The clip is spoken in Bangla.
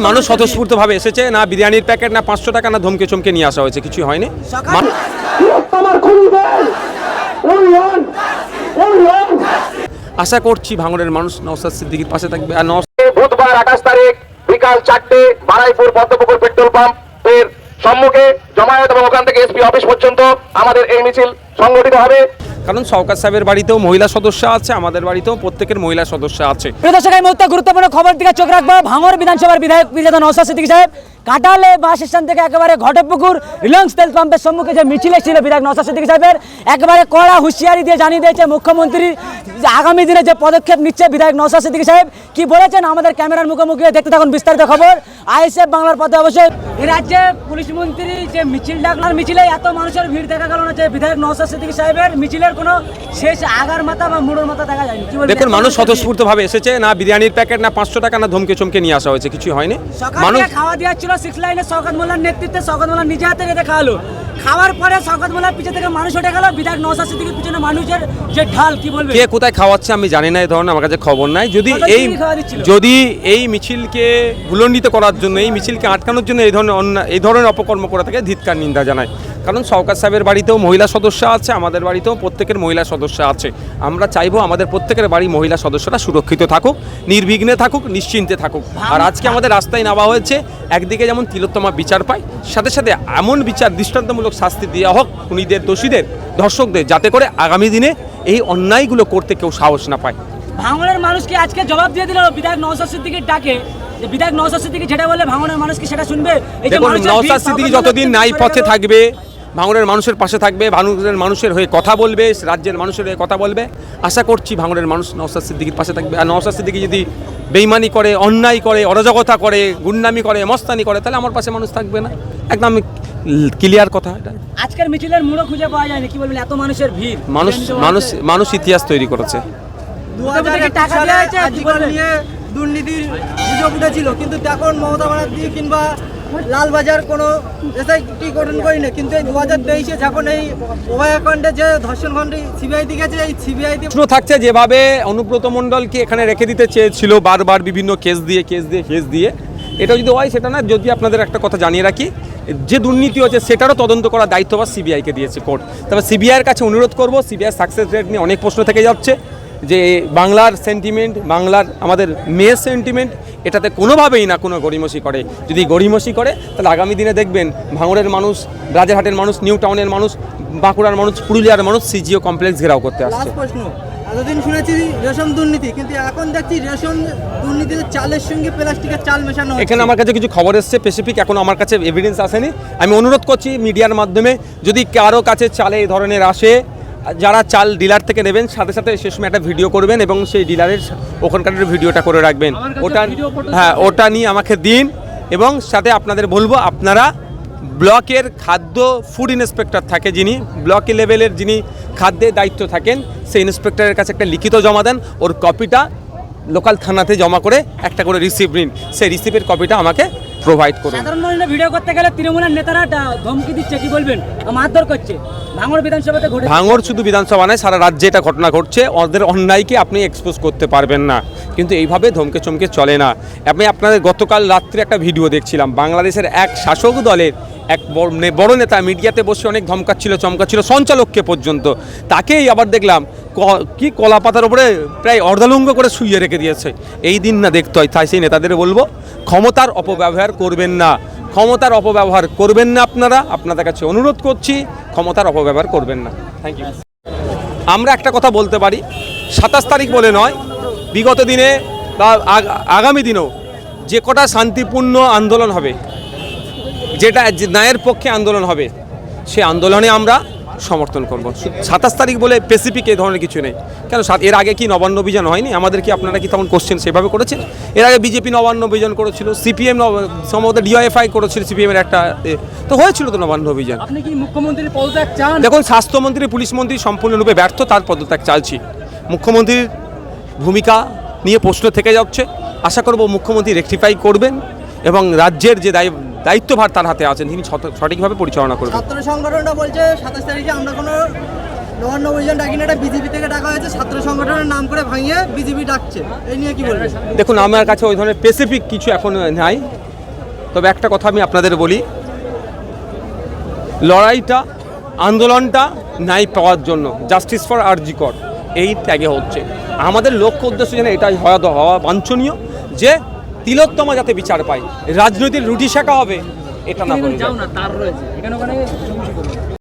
মানুষ স্বতঃস্ফূর্ত ভাবে এসেছে। না বিরিয়ানির প্যাকেট না পাঁচশো টাকা না ধমকে চমকে নিয়ে আসা হয়েছে। কিছু হয়নি। আশা করছি ভাঙনের মানুষ নওসাদ সিদ্দিকির পাশে থাকবে। আর বুধবার আঠাশ তারিখ বিকাল চারটে বারাইপুর পদ্মপুকুর পেট্রোল পাম্পের সম্মুখে জমায়েত এবং ওখান থেকে এসপি অফিস পর্যন্ত আমাদের এই মিছিল সংগঠিত হবে। কারণ সরকার সাহেবের বাড়িতেও মহিলা সদস্য আছে আমাদের বাড়িতেও প্রত্যেকের মহিলা সদস্য আছে। প্রিয় দর্শক এই মুহূর্তে গুরুত্বপূর্ণ খবর দিকে চোখ রাখব। ভাঙর বিধানসভার বিধায়ক বিজেতা সিদ্দিকী সাহেব কাটালে বাস স্ট্যান্ড থেকে একেবারে ঘটপুকুর রিলায়েন্স তেল পাম্পের সম্মুখে যে মিছিল ছিল বিধায়ক নৌসাদ সিদ্দিকী সাহেবের একেবারে কড়া হুঁশিয়ারি দিয়ে জানিয়ে দিয়েছে মুখ্যমন্ত্রী যে আগামী দিনে যে পদক্ষেপ নিচ্ছে বিধায়ক নৌসাদ সিদ্দিকী সাহেব কি বলেছেন আমাদের ক্যামেরার মুখোমুখি দেখতে থাকুন বিস্তারিত খবর। আইএসএফ বাংলার পথে অবশ্যই এই রাজ্যে পুলিশ মন্ত্রী যে মিছিল ডাকলার মিছিলে এত মানুষের ভিড় দেখা গেল না যে বিধায়ক নৌসাদ সিদ্দিকী সাহেবের মিছিলের কোনো শেষ আগার মাথা বা মুড়োর মাথা দেখা যায়নি? দেখুন মানুষ স্বতঃস্ফূর্ত ভাবে এসেছে না বিরিয়ানির প্যাকেট না পাঁচশো টাকা না ধমকে চমকে নিয়ে আসা হয়েছে কিছু হয়নি। সকালে মানুষ খাওয়া দেওয়া ছিল সিক্স লাইনে শওকত মোল্লার নেতৃত্বে শওকত মোল্লা নিজে হাতে রেঁধে খাওয়ালো। খাওয়ার পরে শওকত মোল্লার পিছে থেকে মানুষ উঠে গেল বিধায়ক নৌসাদ সিদ্দিকীর পিছনে মানুষের যে ঢাল কি বলবে? কে কোথায় খাওয়াচ্ছে আমি জানি না এই ধরনের আমার কাছে খবর নাই। যদি এই? যদি এই মিছিলকে ভুলণ্ডিত করার জন্য এই মিছিলকে আটকানোর জন্য এই ধরনের অন্য এই ধরনের অপকর্ম করে থাকে ধিৎকার নিন্দা জানায়। কারণ সরকার সাহেবের বাড়িতেও মহিলা সদস্য আছে আমাদের বাড়িতেও প্রত্যেকের মহিলা সদস্য আছে। আমরা চাইব আমাদের প্রত্যেকের বাড়ি মহিলা সদস্যরা সুরক্ষিত থাকুক নির্বিঘ্নে থাকুক নিশ্চিন্তে থাকুক। আর আজকে আমাদের রাস্তায় নেওয়া হয়েছে একদিকে যেমন তিলোত্তমা বিচার পায় সাথে সাথে এমন বিচার দৃষ্টান্তমূলক শাস্তি দেওয়া হোক খুনিদের দোষীদের ধর্ষকদের যাতে করে আগামী দিনে এই অন্যায়গুলো করতে কেউ সাহস না পায়। ভাঙনের মানুষকে আজকে জবাব দিয়ে দিল বিধায়ক নওসাদ সিদ্দিকির ডাকে। যে বিধায়ক নওসাদ সিদ্দিকি যেটা বলে ভাঙনের মানুষ কি সেটা শুনবে? এই যে নওসাদ সিদ্দিকি যতদিন নাই পথে থাকবে ভাঙড়ের মানুষের পাশে থাকবে ভাঙড়ের মানুষের হয়ে কথা বলবে রাজ্যের মানুষের হয়ে কথা বলবে। আশা করছি ভাঙড়ের মানুষ নওসাদ সিদ্দিকির পাশে থাকবে। আর নওসাদ সিদ্দিকী যদি বেইমানি করে অন্যায় করে অরাজকতা করে গুন্ডামি করে মস্তানি করে তাহলে আমার পাশে মানুষ থাকবে না। একদম ক্লিয়ার কথা এটা। আজকের মিছিলের মুড়ো খুঁজে পাওয়া যায়নি কি বলবেন? এত মানুষের ভিড়। মানুষ মানুষ মানুষ ইতিহাস তৈরি করেছে। দুর্নীতির গুজব উঠেছিল কিন্তু তখন মমতা ব্যানার্জি কিংবা লালবাজার কোনো এসআইটি গঠন করিনি, কিন্তু এই দু হাজার তেইশে যখন এই অভয়াকাণ্ডে যে ধর্ষণ খণ্ডে সিবিআই দিকেছে এই সিবিআই প্রশ্ন থাকছে যেভাবে অনুব্রত মণ্ডলকে এখানে রেখে দিতে চেয়েছিল বারবার বিভিন্ন কেস দিয়ে কেস দিয়ে কেস দিয়ে। এটা যদি হয়, সেটা না, যদি আপনাদের একটা কথা জানিয়ে রাখি, যে দুর্নীতি হচ্ছে সেটারও তদন্ত করার দায়িত্ব বা সিবিআইকে দিয়েছে কোর্ট। তবে সিবিআইয়ের কাছে অনুরোধ করব সিবিআই সাকসেস রেট নিয়ে অনেক প্রশ্ন থেকে যাচ্ছে, যে বাংলার সেন্টিমেন্ট বাংলার আমাদের মেয়ের সেন্টিমেন্ট এটাতে কোনোভাবেই না কোনো গড়িমসি করে। যদি গড়িমসি করে তাহলে আগামী দিনে দেখবেন ভাঙড়ের মানুষ রাজারহাটের মানুষ নিউ টাউনের মানুষ বাঁকুড়ার মানুষ পুরুলিয়ার মানুষ সিজিও কমপ্লেক্স ঘেরাও করতে আসছে। এতদিন শুনেছি রেশন দুর্নীতি কিন্তু এখন দেখছি রেশন দুর্নীতিতে চালের সঙ্গে প্লাস্টিকের চাল মেশানো এখানে আমার কাছে কিছু খবর এসছে স্পেসিফিক এখন আমার কাছে এভিডেন্স আসেনি। আমি অনুরোধ করছি মিডিয়ার মাধ্যমে যদি কারও কাছে চালে এই ধরনের আসে যারা চাল ডিলার থেকে নেবেন সাথে সাথে সে সময় একটা ভিডিও করবেন এবং সেই ডিলারের ওখানকার ভিডিওটা করে রাখবেন। ওটা হ্যাঁ ওটা নিয়ে আমাকে দিন এবং সাথে আপনাদের বলব আপনারা ব্লকের খাদ্য ফুড ইন্সপেক্টর থাকে যিনি ব্লক লেভেলের যিনি খাদ্যের দায়িত্ব থাকেন সেই ইন্সপেক্টরের কাছে একটা লিখিত জমা দেন ওর কপিটা লোকাল থানাতে জমা করে একটা করে রিসিপ্ট নিন। সেই রিসিপ্টের কপিটা আমাকে প্রোভাইড করুন। সাধারণ মানুষরা ভিডিও করতে গেলে তৃণমূলের নেতারা ধমকি দিচ্ছে কি বলবেন? মারধর করছে। ভাঙর বিধানসভাতে ঘটে ভাঙর শুধু বিধানসভা নয় সারা রাজ্যে এটা ঘটনা ঘটছে। ওদের অন্যায়কে আপনি এক্সপোজ করতে পারবেন না। কিন্তু এইভাবে ধমকে চমকে চলে না। আমি আপনাদের গতকাল রাত্রে একটা ভিডিও দেখছিলাম। বাংলাদেশের এক শাসক দলের এক বড় নেতা মিডিয়াতে বসে অনেক ধমকাচ্ছিল, চমকাচ্ছিল সঞ্চালককে পর্যন্ত। তাকেই আবার দেখলাম ক- কলা পাতার উপরে প্রায় অর্ধালঙ্গ করে শুইয়ে রেখে দিয়েছে। এই দিন না দেখতে হয়, তাই সেই নেতাদের বলব, ক্ষমতার অপব্যবহার করবেন না। ক্ষমতার অপব্যবহার করবেন না আপনারা, আপনাদের কাছে অনুরোধ করছি, ক্ষমতার অপব্যবহার করবেন না। থ্যাংক ইউ আমরা একটা কথা বলতে পারি, সাতাশ তারিখ বলে নয়, বিগত দিনে বা আগ- আগামী দিনেও যে কটা শান্তিপূর্ণ আন্দোলন হবে যেটা ন্যায়ের পক্ষে আন্দোলন হবে সে আন্দোলনে আমরা সমর্থন করব। সাতাশ তারিখ বলে স্পেসিফিক এই ধরনের কিছু নেই। কেন এর আগে কি নবান্ন অভিযান হয়নি? আমাদের কি আপনারা কি তখন কোশ্চেন সেভাবে করেছেন? এর আগে বিজেপি নবান্ন অভিযান করেছিল সিপিএম সম্ভবত ডিওএফআই করেছিল সিপিএমের একটা এ, তো হয়েছিল তো নবান্ন অভিযান। আপনি কি মুখ্যমন্ত্রীর পদত্যাগ চান? দেখুন স্বাস্থ্যমন্ত্রী পুলিশ মন্ত্রী সম্পূর্ণরূপে ব্যর্থ তার পদত্যাগ চালছি মুখ্যমন্ত্রীর ভূমিকা নিয়ে প্রশ্ন থেকে যাচ্ছে। আশা করব মুখ্যমন্ত্রী রেকটিফাই করবেন এবং রাজ্যের যে দায়ি- দায়িত্বভার তার হাতে আছেন। তিনি সঠিকভাবে পরিচালনা করবেন। ছাত্র সংগঠনটা বলছে সাতাশ তারিখে আমরা কোনো নবান্ন অভিযান ডাকি না বিজেপি থেকে ডাকা হয়েছে। ছাত্র সংগঠনের নাম করে ভাঙিয়ে বিজেপি ডাকছে। এই নিয়ে কি বলবেন? দেখুন আমার কাছে ওই ধরনের স্পেসিফিক কিছু এখন নাই। তবে একটা কথা আমি আপনাদের বলি লড়াইটা আন্দোলনটা নাই পাওয়ার জন্য। জাস্টিস ফর আরজিকর এই ত্যাগে হচ্ছে। আমাদের লক্ষ্য উদ্দেশ্য যেন এটাই হওয়া বাঞ্ছনীয় যে তিলোত্তমা যাতে বিচার পায় রাজনৈতিক রুটি শেখা হবে এটা না তার রয়েছে। এখানে